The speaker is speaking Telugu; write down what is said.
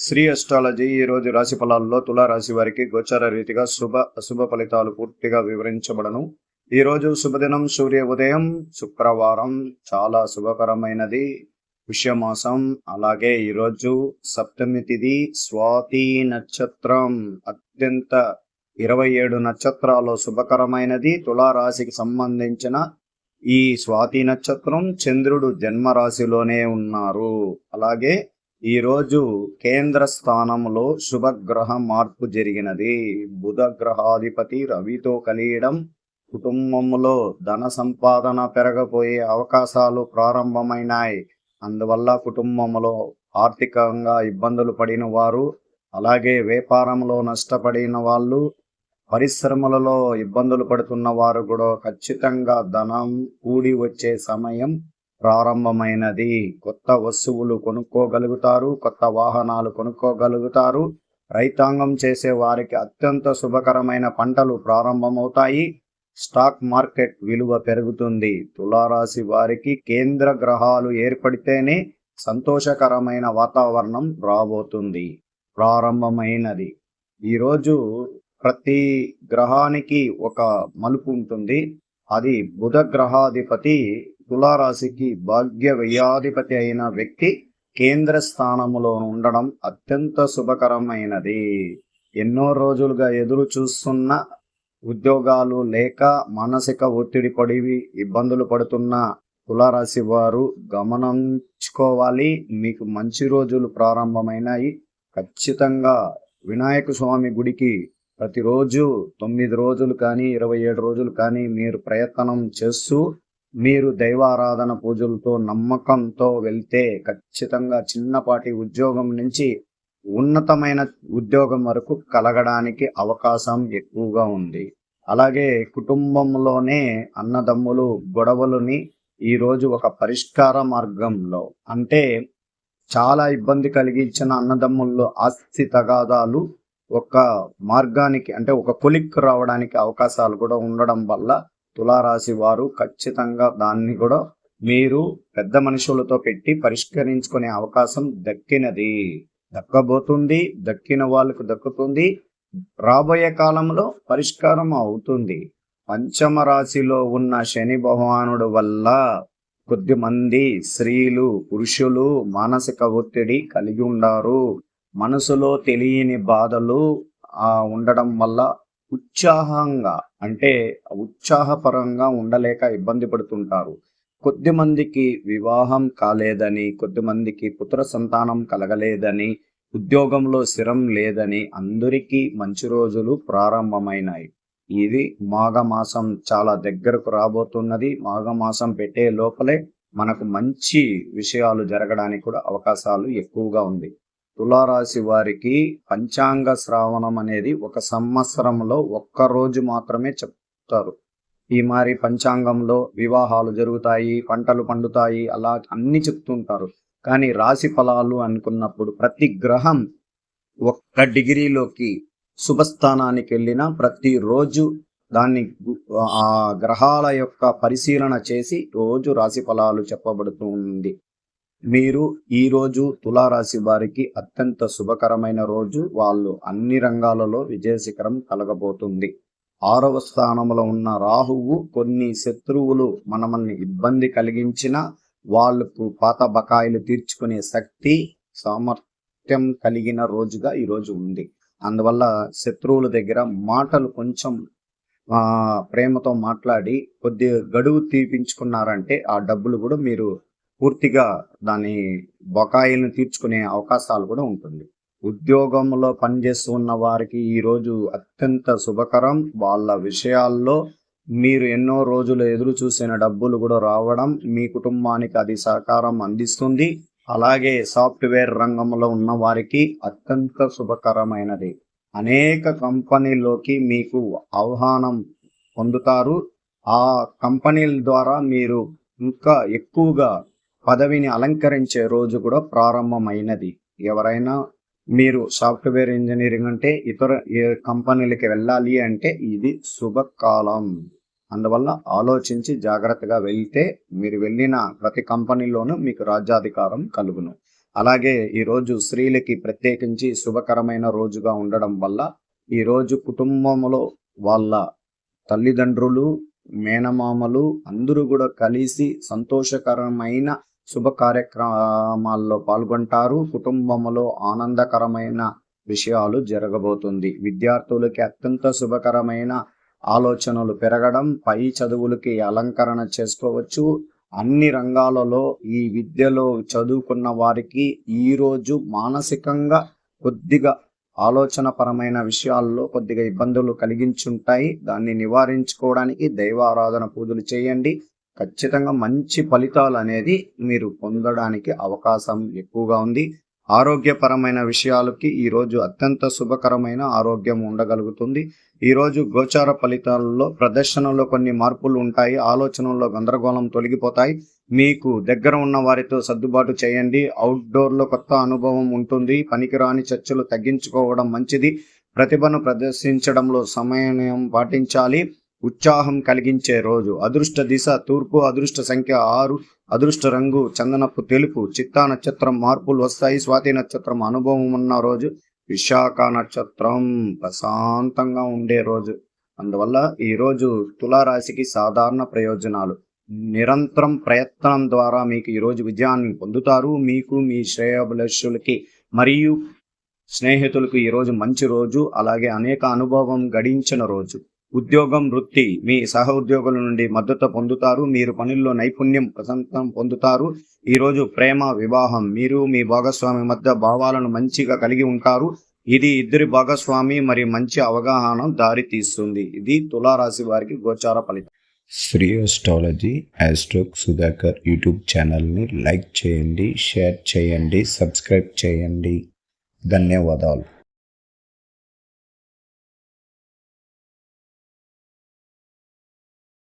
శ్రీ అస్ట్రాలజీ ఈ రోజు రాశి ఫలాల్లో తులారాశి వారికి గోచార రీతిగా శుభ అశుభ ఫలితాలు పూర్తిగా వివరించబడను. ఈ రోజు శుభదినం సూర్య ఉదయం శుక్రవారం చాలా శుభకరమైనది. పుష్యమాసం అలాగే ఈరోజు సప్తమి తిథి స్వాతి నక్షత్రం అత్యంత ఇరవై ఏడు నక్షత్రాలు శుభకరమైనది. తులారాశికి సంబంధించిన ఈ స్వాతి నక్షత్రం చంద్రుడు జన్మరాశిలోనే ఉన్నారు. అలాగే ఈ రోజు కేంద్ర స్థానంలో శుభగ్రహ మార్పు జరిగినది. బుధ గ్రహాధిపతి రవితో కలియడం కుటుంబంలో ధన సంపాదన పెరగబోయే అవకాశాలు ప్రారంభమైనాయి. అందువల్ల కుటుంబంలో ఆర్థికంగా ఇబ్బందులు పడిన వారు అలాగే వ్యాపారంలో నష్టపడిన వాళ్ళు పరిశ్రమలలో ఇబ్బందులు పడుతున్న వారు కూడా ఖచ్చితంగా ధనం కూడి వచ్చే సమయం ప్రారంభమైనది. కొత్త వస్తువులు కొనుక్కోగలుగుతారు కొత్త వాహనాలు కొనుక్కోగలుగుతారు. రైతాంగం చేసే వారికి అత్యంత శుభకరమైన పంటలు ప్రారంభమవుతాయి. స్టాక్ మార్కెట్ విలువ పెరుగుతుంది. తులారాశి వారికి కేంద్ర గ్రహాలు ఏర్పడితేనే సంతోషకరమైన వాతావరణం రాబోతుంది. ప్రారంభమైనది. ఈరోజు ప్రతి గ్రహానికి ఒక మలుపు ఉంటుంది. అది బుధ గ్రహాధిపతి తులారాశికి భాగ్య వ్యయాధిపతి అయిన వ్యక్తి కేంద్ర స్థానములో ఉండడం అత్యంత శుభకరమైనది. ఎన్నో రోజులుగా ఎదురు చూస్తున్న ఉద్యోగాలు లేక మానసిక ఒత్తిడి పడి ఇబ్బందులు పడుతున్న తులారాశి వారు గమనించుకోవాలి. మీకు మంచి రోజులు ప్రారంభమైనాయి. ఖచ్చితంగా వినాయక స్వామి గుడికి ప్రతిరోజు తొమ్మిది రోజులు కానీ ఇరవై ఏడు రోజులు కానీ మీరు ప్రయత్నం చేస్తూ మీరు దైవారాధన పూజలతో నమ్మకంతో వెళ్తే ఖచ్చితంగా చిన్నపాటి ఉద్యోగం నుంచి ఉన్నతమైన ఉద్యోగం వరకు కలగడానికి అవకాశం ఎక్కువగా ఉంది. అలాగే కుటుంబంలోనే అన్నదమ్ములు గొడవలని ఈరోజు ఒక పరిష్కార మార్గంలో. అంటే చాలా ఇబ్బంది కలిగించిన అన్నదమ్ముల్లో ఆస్తి తగాదాలు ఒక మార్గానికి అంటే ఒక కొలిక్ రావడానికి అవకాశాలు కూడా ఉండడం వల్ల తులారాశి వారు ఖచ్చితంగా దాన్ని కూడా మీరు పెద్ద మనుషులతో పెట్టి పరిష్కరించుకునే అవకాశం దక్కినది. దక్కబోతుంది దక్కిన వాళ్ళకు దక్కుతుంది. రాబోయే కాలంలో పరిష్కారం అవుతుంది. పంచమ రాశిలో ఉన్న శని భగవానుడు వల్ల కొద్ది మంది స్త్రీలు పురుషులు మానసిక ఒత్తిడి కలిగి ఉన్నారు మనసులో తెలియని బాధలు ఆ ఉండడం వల్ల ఉత్సాహంగా అంటే ఉత్సాహపరంగా ఉండలేక ఇబ్బంది పడుతుంటారు. కొద్ది మందికి వివాహం కాలేదని కొద్ది మందికి పుత్ర సంతానం కలగలేదని ఉద్యోగంలో స్థిరం లేదని అందరికీ మంచి రోజులు ప్రారంభమైనాయి. ఇది మాఘమాసం చాలా దగ్గరకు రాబోతున్నది. మాఘమాసం పెట్టే లోపలే మనకు మంచి విషయాలు జరగడానికి కూడా అవకాశాలు ఎక్కువగా ఉంది. తులారాశి వారికి పంచాంగ శ్రావణం అనేది ఒక సంవత్సరంలో ఒక్క రోజు మాత్రమే చెప్తారు. ఈ మారి పంచాంగంలో వివాహాలు జరుగుతాయి పంటలు పండుతాయి అలా అన్ని చెప్తుంటారు. కానీ రాశి ఫలాలు అనుకున్నప్పుడు ప్రతి గ్రహం ఒక్క డిగ్రీలోకి శుభస్థానానికి వెళ్ళిన ప్రతిరోజు దాన్ని ఆ గ్రహాల యొక్క పరిశీలన చేసి రోజు రాశి ఫలాలు చెప్పబడుతుంది మీరు ఈ రోజు తులారాశి వారికి అత్యంత శుభకరమైన రోజు. వాళ్ళు అన్ని రంగాలలో విజయశిఖరం కలగబోతుంది. ఆరవ స్థానంలో ఉన్న రాహువు కొన్ని శత్రువులు మనమల్ని ఇబ్బంది కలిగించిన వాళ్ళకు పాత బకాయిలు తీర్చుకునే శక్తి సామర్థ్యం కలిగిన రోజుగా ఈ రోజు ఉంది. అందువల్ల శత్రువుల దగ్గర మాటలు కొంచెం ప్రేమతో మాట్లాడి కొద్ది గడువు తీపించుకున్నారంటే ఆ డబ్బులు కూడా మీరు పూర్తిగా దాని బకాయిలను తీర్చుకునే అవకాశాలు కూడా ఉంటుంది. ఉద్యోగంలో పనిచేస్తున్న వారికి ఈ రోజు అత్యంత శుభకరం. వాళ్ళ విషయాల్లో మీరు ఎన్నో రోజులు ఎదురు చూసిన డబ్బులు కూడా రావడం మీ కుటుంబానికి అది సహకారం అందిస్తుంది. అలాగే సాఫ్ట్వేర్ రంగంలో ఉన్న వారికి అత్యంత శుభకరమైనది. అనేక కంపెనీల్లోకి మీకు ఆహ్వానం పొందుతారు. ఆ కంపెనీల ద్వారా మీరు ఇంకా ఎక్కువగా పదవిని అలంకరించే రోజు కూడా ప్రారంభమైనది. ఎవరైనా మీరు సాఫ్ట్వేర్ ఇంజనీరింగ్ అంటే ఇతర ఏ కంపెనీలకి వెళ్ళాలి అంటే ఇది శుభకాలం. అందువల్ల ఆలోచించి జాగ్రత్తగా వెళ్తే మీరు వెళ్ళిన ప్రతి కంపెనీలోనూ మీకు రాజ్యాధికారం కలుగును. అలాగే ఈ రోజు స్త్రీలకి ప్రత్యేకించి శుభకరమైన రోజుగా ఉండడం వల్ల ఈ రోజు కుటుంబంలో వాళ్ళ తల్లిదండ్రులు మేనమామలు అందరూ కూడా కలిసి సంతోషకరమైన శుభ కార్యక్రమాల్లో పాల్గొంటారు. కుటుంబంలో ఆనందకరమైన విషయాలు జరగబోతుంది. విద్యార్థులకి అత్యంత శుభకరమైన ఆలోచనలు పెరగడం పై చదువులకి అలంకరణ చేసుకోవచ్చు. అన్ని రంగాలలో ఈ విద్యలో చదువుకున్న వారికి ఈరోజు మానసికంగా కొద్దిగా ఆలోచన పరమైన విషయాల్లో కొద్దిగా ఇబ్బందులు కలిగించుంటాయి. దాన్ని నివారించుకోవడానికి దైవారాధన పూజలు చేయండి. ఖచ్చితంగా మంచి ఫలితాలు అనేది మీరు పొందడానికి అవకాశం ఎక్కువగా ఉంది. ఆరోగ్యపరమైన విషయాలకి ఈ రోజు అత్యంత శుభకరమైన ఆరోగ్యం ఉండగలుగుతుంది. ఈరోజు గోచార ఫలితాలలో ప్రదర్శనలో కొన్ని మార్పులు ఉంటాయి. ఆలోచనల్లో గందరగోళం తొలగిపోతాయి. మీకు దగ్గర ఉన్న వారితో సర్దుబాటు చేయండి. అవుట్డోర్లో కొత్త అనుభవం ఉంటుంది. పనికిరాని చర్చలు తగ్గించుకోవడం మంచిది. ప్రతిభను ప్రదర్శించడంలో సమయం పాటించాలి. ఉత్సాహం కలిగించే రోజు. అదృష్ట దిశ తూర్పు అదృష్ట సంఖ్య ఆరు అదృష్ట రంగు చందనపు తెలుపు చిత్తా నక్షత్రం మార్పులు వస్తాయి స్వాతి నక్షత్రం అనుభవం ఉన్న రోజు విశాఖ నక్షత్రం ప్రశాంతంగా ఉండే రోజు. అందువల్ల ఈరోజు తులారాశికి సాధారణ ప్రయోజనాలు. నిరంతరం ప్రయత్నం ద్వారా మీకు ఈరోజు విజయాన్ని పొందుతారు. మీకు మీ శ్రేయభిలషులకి మరియు స్నేహితులకు ఈరోజు మంచి రోజు అలాగే అనేక అనుభవం గడించిన రోజు. ఉద్యోగం వృత్తి మీ సహ ఉద్యోగుల నుండి మద్దతు పొందుతారు. మీరు పనుల్లో నైపుణ్యం ప్రశాంతం పొందుతారు. ఈరోజు ప్రేమ వివాహం. మీరు మీ భాగస్వామి మధ్య భావాలను మంచిగా కలిగి ఉంటారు. ఇది ఇద్దరి భాగస్వామి మరి మంచి అవగాహన దారి తీస్తుంది. ఇది తులారాశి వారికి గోచార ఫలితం. శ్రీ అస్ట్రాలజీ యాస్ట్రోక్ సుధాకర్ యూట్యూబ్ ఛానల్ని లైక్ చేయండి షేర్ చేయండి సబ్స్క్రైబ్ చేయండి. ధన్యవాదాలు.